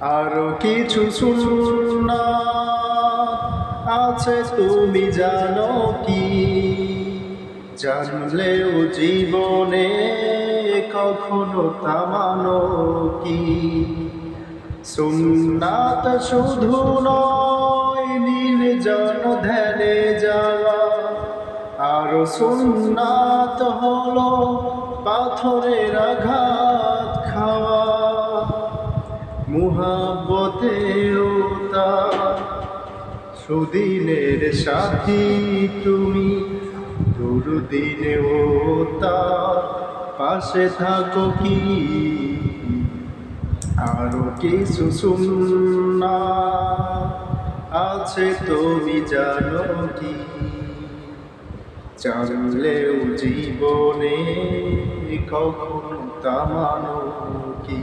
আরও কিছু সুন্না আছে তুমি জানো কি? জানলেও জীবনে কখনো থামানো কি? সুন্নাত শুধু নয়, নির্জন ধ্যানে যাওয়া। আর সুন্নাত হলো পাথরের আঘাত। মুহাব্বতেও তার সুদিনের সাথী তুমি, দুর্দিনেও তা পাশে থাকো কি? আরও কিছু সুন্না আছে তুমি জানো কি? জানলেও জীবনে কখনো তামানো কি?